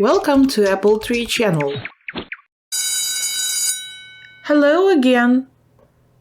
Welcome to Apple Tree Channel. Hello again.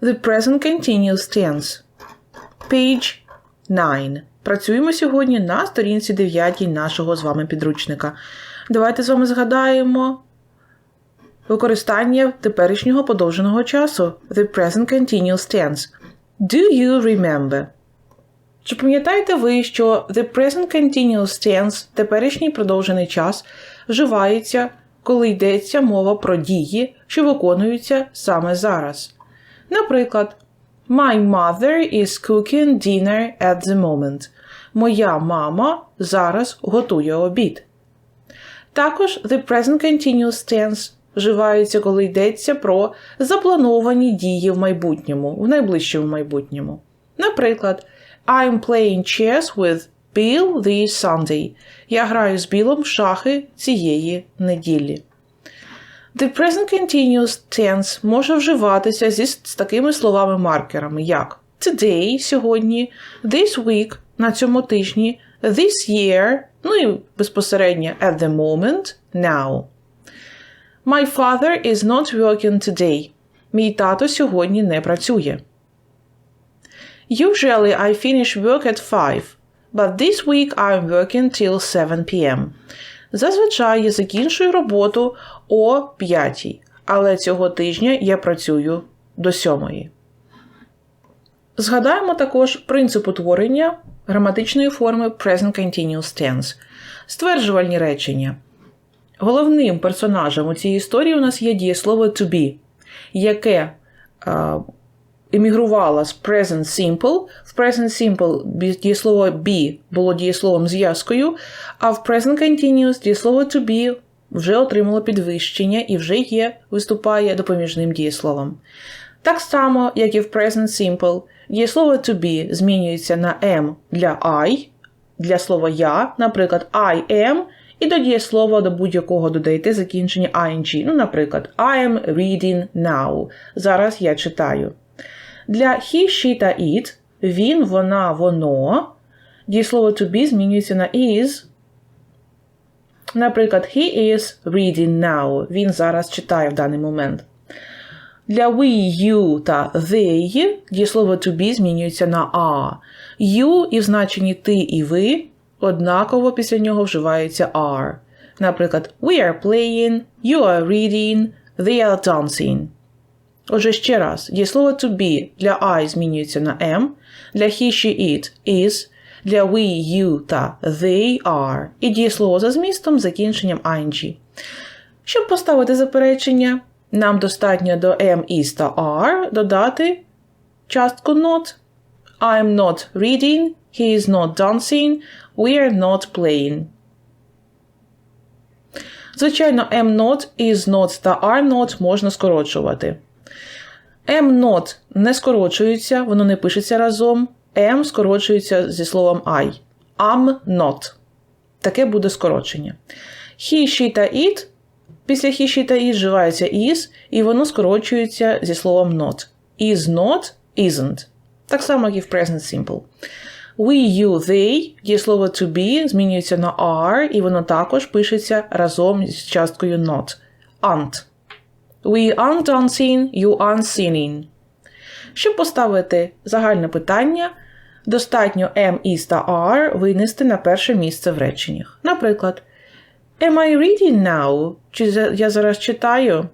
The present continuous tense. Page 9. Працюємо сьогодні на сторінці 9 нашого з вами підручника. Давайте з вами згадаємо використання теперішнього подовженого часу. The present continuous tense. Do you remember? Чи пам'ятаєте ви, що the present continuous tense, теперішній продовжений час, вживається, коли йдеться мова про дії, що виконуються саме зараз? Наприклад, My mother is cooking dinner at the moment. Моя мама зараз готує обід. Також the present continuous tense вживається, коли йдеться про заплановані дії в майбутньому, в найближчому майбутньому. Наприклад, I'm playing chess with Bill this Sunday. Я граю з Білом в шахи цієї неділі. The present continuous tense може вживатися зі з такими словами-маркерами, як today сьогодні, this week на цьому тижні, this year, ну і безпосередньо at the moment, now. My father is not working today. Мій тато сьогодні не працює. Usually I finish work at 5, but this week I'm working till 7 p.m. Зазвичай я закінчую роботу о 5, але цього тижня я працюю до 7. Згадаємо також принцип утворення граматичної форми Present Continuous Tense. Стверджувальні речення. Головним персонажем у цій історії у нас є дієслово to be, яке е, емігрувало з Present Simple. В Present Simple дієслово be було дієсловом зв'язкою, а в Present Continuous дієслово to be вже отримало підвищення і вже є, виступає допоміжним дієсловом. Так само, як і в Present Simple, дієслово to be змінюється на am для I, для слова я, наприклад, I am, і до дієслова до будь-якого додаєте закінчення ing. Ну, наприклад, I am reading now. Зараз я читаю. Для he, she та it він, вона, воно. Дієслово to be змінюється на is. Наприклад, he is reading now. Він зараз читає в даний момент. Для we, you та they дієслово to be змінюється на a. You і в значенні ти і ви однаково після нього вживається are. Наприклад, we are playing, you are reading, they are dancing. Отже, ще раз, дієслово to be для I змінюється на am, для he, she, it is, для we, you та they are, і дієслово за змістом закінченням ing. Щоб поставити заперечення, нам достатньо до am, is та are додати частку not. I'm not reading, he is not dancing, we are not playing. Звичайно, am not, is not та are not можна скорочувати. Am not не скорочується, воно не пишеться разом. am скорочується зі словом I. Am not. Таке буде скорочення. He, she та it. Після he, she та it вживається is, і воно скорочується зі словом not. Is not, isn't. Так само, як і в present simple. We, you, they, дієслово to be змінюється на are, і воно також пишеться разом з часткою not. Aren't. We aren't dancing, you aren't singing. Щоб поставити загальне питання, достатньо am, is та are винести на перше місце в реченнях. Наприклад, Am I reading now? Чи я зараз читаю?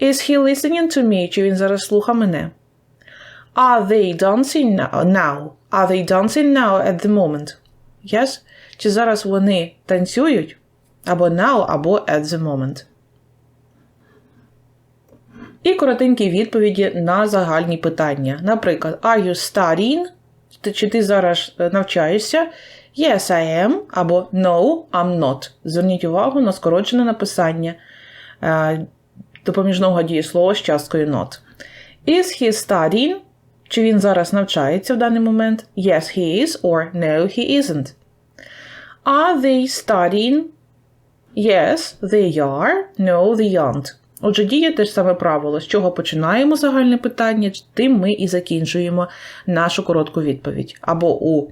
Is he listening to me? Чи він зараз слуха мене? Are they dancing now? Are they dancing now at the moment? Yes? Чи зараз вони танцюють? Або now, або at the moment. І коротенькі відповіді на загальні питання. Наприклад, Are you studying? Чи ти зараз навчаєшся? Yes, I am. Або No, I'm not. Зверніть увагу на скорочене написання допоміжного дієслова з часткою not. Is he studying? Чи він зараз навчається в даний момент? Yes, he is, or no, he isn't. Are they studying? Yes, they are. No, they aren't. Отже, діє те ж саме правило, з чого починаємо загальне питання, тим ми і закінчуємо нашу коротку відповідь. Або у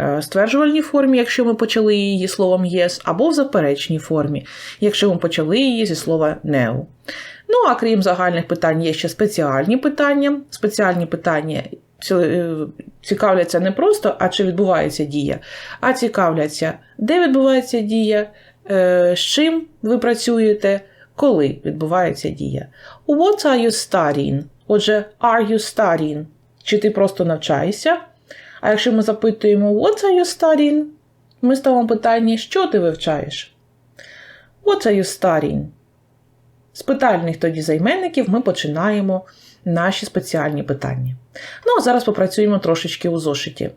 е, стверджувальній формі, якщо ми почали її словом yes, або в заперечній формі, якщо ми почали її зі слова no. Ну, а крім загальних питань, є ще спеціальні питання. Спеціальні питання е, цікавляться не просто, а чи відбувається дія, а цікавляться, де відбувається дія, е, з чим ви працюєте, коли відбувається дія. What are you studying? Отже, are you studying? Чи ти просто навчаєшся? А якщо ми запитуємо What are you studying? Ми ставимо питання, що ти вивчаєш? What are you studying? З питальних тоді займенників ми починаємо наші спеціальні питання. Ну, а зараз попрацюємо трошечки у зошиті.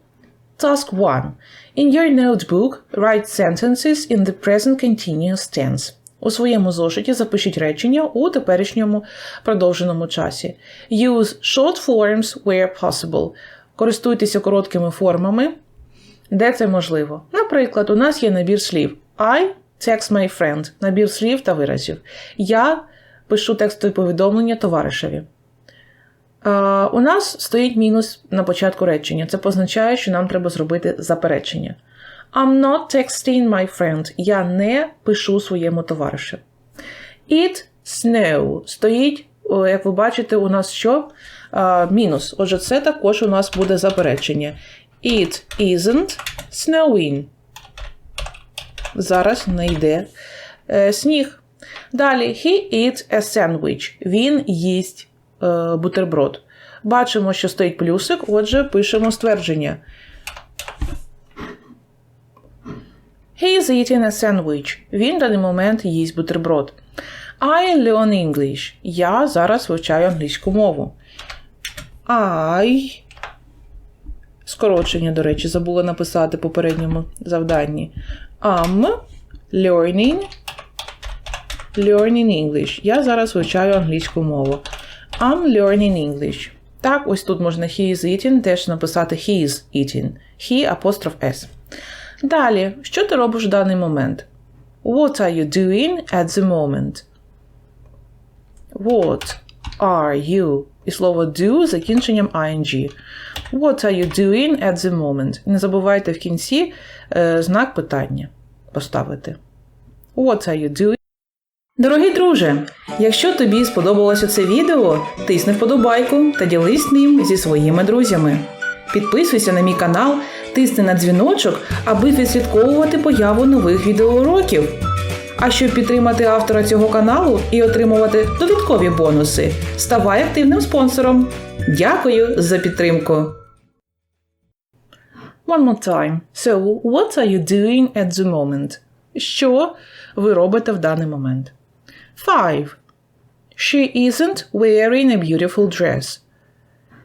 Task 1. In your notebook, write sentences in the present continuous tense. У своєму зошиті запишіть речення у теперішньому продовженому часі. Use short forms where possible. Користуйтеся короткими формами, де це можливо. Наприклад, у нас є набір слів I text my friend, набір слів та виразів. Я пишу текстові повідомлення товаришеві. Uh, у нас стоїть мінус на початку речення. Це позначає, що нам треба зробити заперечення. I'm not texting my friend. Я не пишу своєму товаришу. It snow. Стоїть, як ви бачите, у нас що? Uh, мінус. Отже, це також у нас буде заперечення. It isn't snowing. Зараз не йде е, сніг. Далі, he eats a sandwich. Він їсть е, бутерброд. Бачимо, що стоїть плюсик, отже, пишемо ствердження. He is eating a sandwich. Він в даний момент їсть бутерброд. I learn English. Я зараз вивчаю англійську мову. I. Скорочення, до речі, забула написати в попередньому завданні. Am learning learning English. Я зараз вивчаю англійську мову. I'm learning English. Так, ось тут можна he is eating, теж написати he is eating. He апостроф S. Далі, що ти робиш в даний момент? What are you doing at the moment? What are you? І слово do з закінченням ing. What are you doing at the moment? Не забувайте в кінці е, знак питання поставити. What are you doing? Дорогий друже, якщо тобі сподобалося це відео, тисни вподобайку та ділись ним зі своїми друзями. Підписуйся на мій канал, тисни на дзвіночок, аби відслідковувати появу нових відеоуроків. А щоб підтримати автора цього каналу і отримувати додаткові бонуси, ставай активним спонсором. Дякую за підтримку. One more time. So, what are you doing at the moment? Що ви робите в даний момент? 5. She isn't wearing a beautiful dress.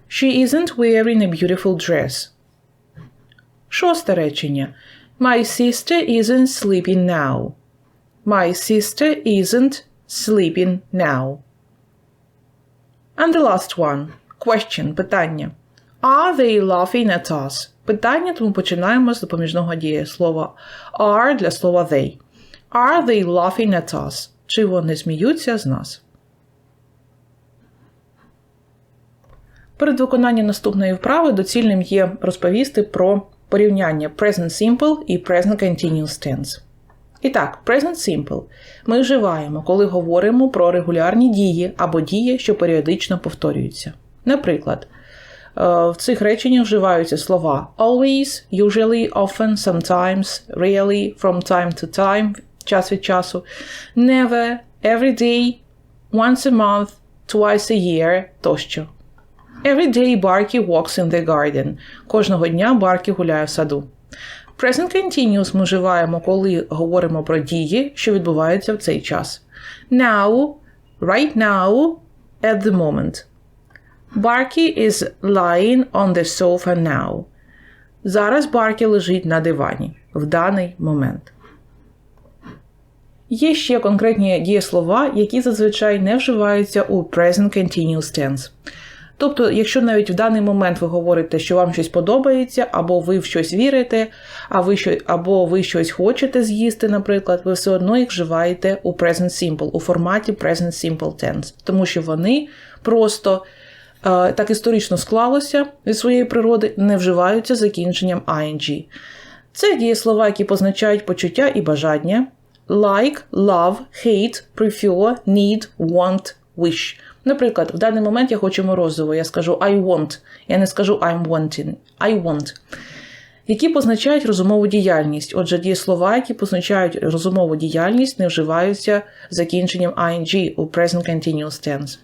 She isn't wearing a beautiful dress. Шосте речення. My sister isn't sleeping now. My sister isn't sleeping now. And the last one. Question. Питання. Are they laughing at us? Питання, тому починаємо з допоміжного дієслова are для слова they. Are they laughing at us? Чи вони сміються з нас? Перед виконанням наступної вправи доцільним є розповісти про порівняння Present Simple і Present Continuous Tense. І так, Present Simple ми вживаємо, коли говоримо про регулярні дії або дії, що періодично повторюються. Наприклад, в цих реченнях вживаються слова always, usually, often, sometimes, really, from time to time, час від часу, never, every day, once a month, twice a year тощо. Every day Barky walks in the garden. Кожного дня Баркі гуляє в саду. Present continuous ми вживаємо, коли говоримо про дії, що відбуваються в цей час. Now, right now, at the moment. Barky is lying on the sofa now. Зараз Баркі лежить на дивані в даний момент. Є ще конкретні дієслова, які зазвичай не вживаються у present continuous tense. Тобто, якщо навіть в даний момент ви говорите, що вам щось подобається, або ви в щось вірите, а ви що, або ви щось хочете з'їсти, наприклад, ви все одно їх вживаєте у present simple, у форматі present simple tense, тому що вони просто е, так історично склалося від своєї природи, не вживаються закінченням ing. Це дієслова, які позначають почуття і бажання. Like, love, hate, prefer, need, want, wish. Наприклад, в даний момент я хочу морозиво, я скажу I want. Я не скажу I'm wanting. I want. Які позначають розумову діяльність. Отже, дієслова, які позначають розумову діяльність, не вживаються закінченням ing у present continuous tense.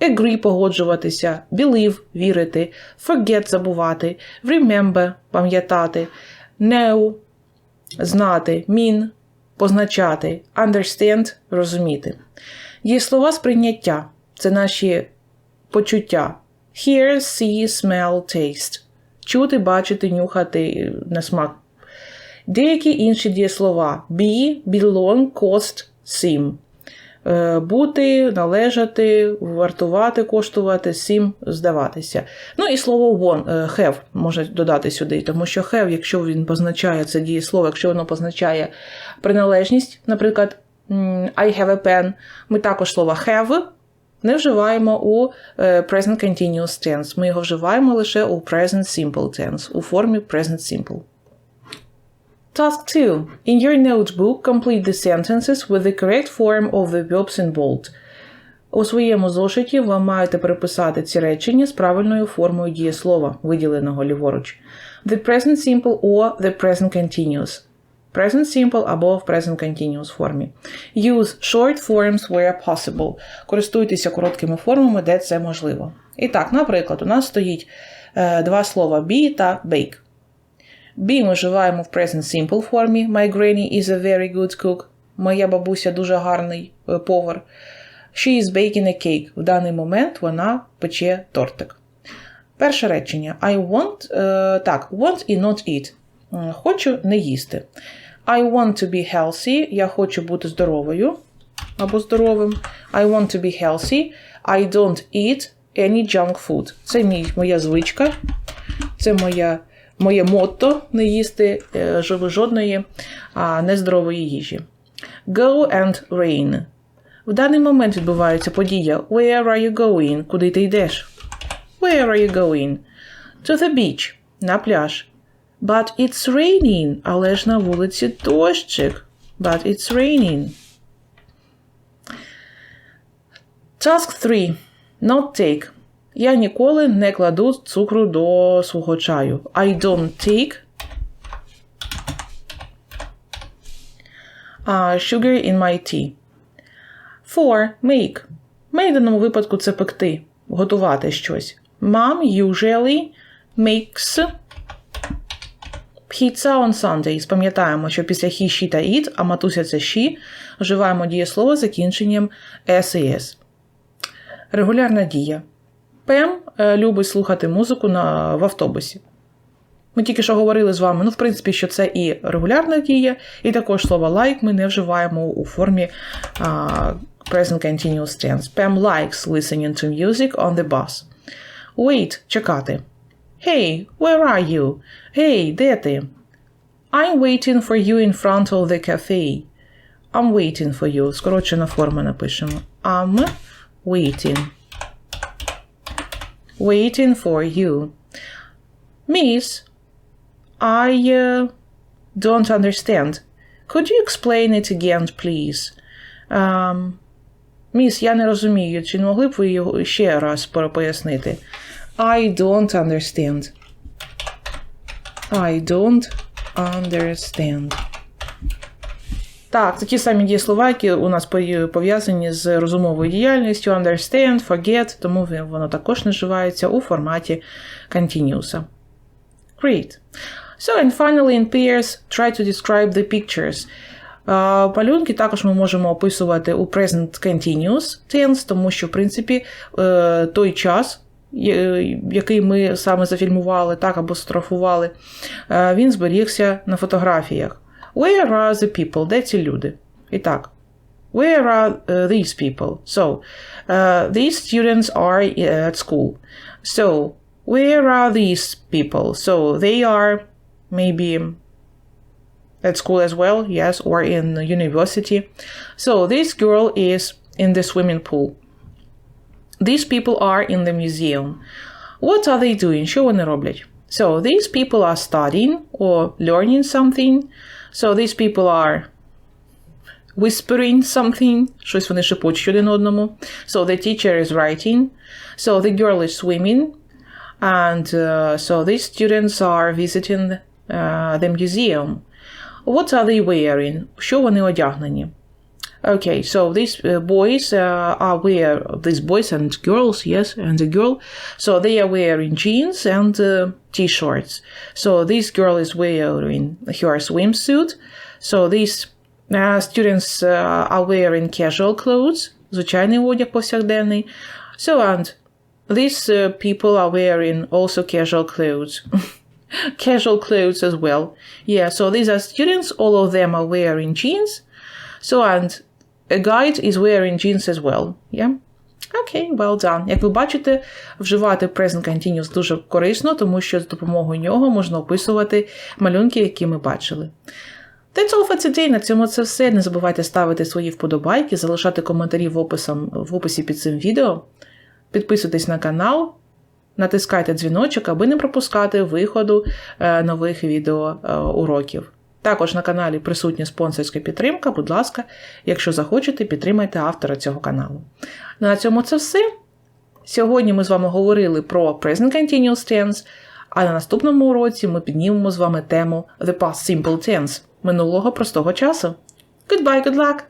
Agree – погоджуватися, believe – вірити, forget – забувати, remember – пам'ятати, know – знати, mean – позначати, understand – розуміти. Дієслова сприйняття це наші почуття. Hear, see, smell, taste. Чути, бачити, нюхати на смак. Деякі інші дієслова be, belong, cost, seem. Е, бути, належати, вартувати, коштувати, seem, здаватися. Ну і слово want, е, have може додати сюди, тому що have, якщо він позначає це дієслово, якщо воно позначає приналежність, наприклад, I have a pen, ми також слово have не вживаємо у present continuous tense. Ми його вживаємо лише у present simple tense, у формі present simple. Task 2. In your notebook, complete the sentences with the correct form of the verbs in bold. У своєму зошиті ви маєте переписати ці речення з правильною формою дієслова, виділеного ліворуч. The present simple or the present continuous. Present simple або в present continuous формі. Use short forms where possible. Користуйтеся короткими формами, де це можливо. І так, наприклад, у нас стоїть е, два слова be та bake. Be ми вживаємо в present simple формі. My granny is a very good cook. Моя бабуся дуже гарний е, повар. She is baking a cake. В даний момент вона пече тортик. Перше речення. I want. Е, так, want і not eat. Хочу не їсти. I want to be healthy. Я хочу бути здоровою або здоровим. I want to be healthy. I don't eat any junk food. Це мій, моя звичка. Це моя, моє мотто не їсти е, жодної а, нездорової їжі. Go and rain. В даний момент відбувається подія. Where are you going? Куди ти йдеш? Where are you going? To the beach. На пляж. But it's raining. Але ж на вулиці дощик. But it's raining. Task 3. Not take. Я ніколи не кладу цукру до свого чаю. I don't take uh, sugar in my tea. 4. Make. Make в даному випадку це пекти, готувати щось. Mom usually makes Pizza on Sunday. Пам'ятаємо, що після he, she та it, а матуся це she, вживаємо дієслово з закінченням s і s. Регулярна дія. Пем е, любить слухати музику на, в автобусі. Ми тільки що говорили з вами, ну, в принципі, що це і регулярна дія, і також слово like ми не вживаємо у формі uh, present continuous tense. Pam likes listening to music on the bus. Wait, чекати. Hey, where are you? Hey, де ти? I'm waiting for you in front of the cafe. I'm waiting for you. Скорочена форма напишемо. I'm waiting. Waiting for you. Miss, I uh, don't understand. Could you explain it again, please? Um, Міс, я не розумію. Чи не могли б ви його ще раз пояснити? I don't understand. I don't understand. Так, такі самі дієслова, які у нас пов'язані з розумовою діяльністю, understand, forget, тому воно також наживається у форматі continuous. Great. So, and finally, in pairs, try to describe the pictures. Малюнки також ми можемо описувати у present continuous tense, тому що, в принципі, uh, той час, який ми саме зафільмували так або строфували, він зберігся на фотографіях. Where are the people? Де ці люди? І так. Where are uh, these people? So, uh, these students are at school. So, where are these people? So, they are maybe at school as well, yes, or in university. So, this girl is in the swimming pool. These people are in the museum. What are they doing? Що вони роблять? So, these people are studying or learning something. So, these people are whispering something. Щось вони шепочуть один одному. So, the teacher is writing. So, the girl is swimming. And uh, so, these students are visiting uh, the museum. What are they wearing? Що вони одягнені? Okay, so these uh, boys uh, are wear these boys and girls, yes, and the girl. So they are wearing jeans and uh, t-shirts. So this girl is wearing her swimsuit. So these uh, students uh, are wearing casual clothes, звичайний одяг повсякденний. So and these uh, people are wearing also casual clothes. casual clothes as well. Yeah, so these are students, all of them are wearing jeans. So, and a guide is wearing jeans as well. Yeah? Окей, well done. Як ви бачите, вживати present continuous дуже корисно, тому що з допомогою нього можна описувати малюнки, які ми бачили. That's all for today. На цьому це все. Не забувайте ставити свої вподобайки, залишати коментарі в, описом, в описі під цим відео. Підписуйтесь на канал, натискайте дзвіночок, аби не пропускати виходу е, нових відео е, уроків. Також на каналі присутня спонсорська підтримка. Будь ласка, якщо захочете, підтримайте автора цього каналу. На цьому це все. Сьогодні ми з вами говорили про Present Continuous Tense, а на наступному уроці ми піднімемо з вами тему The Past Simple Tense минулого простого часу. Goodbye, good luck!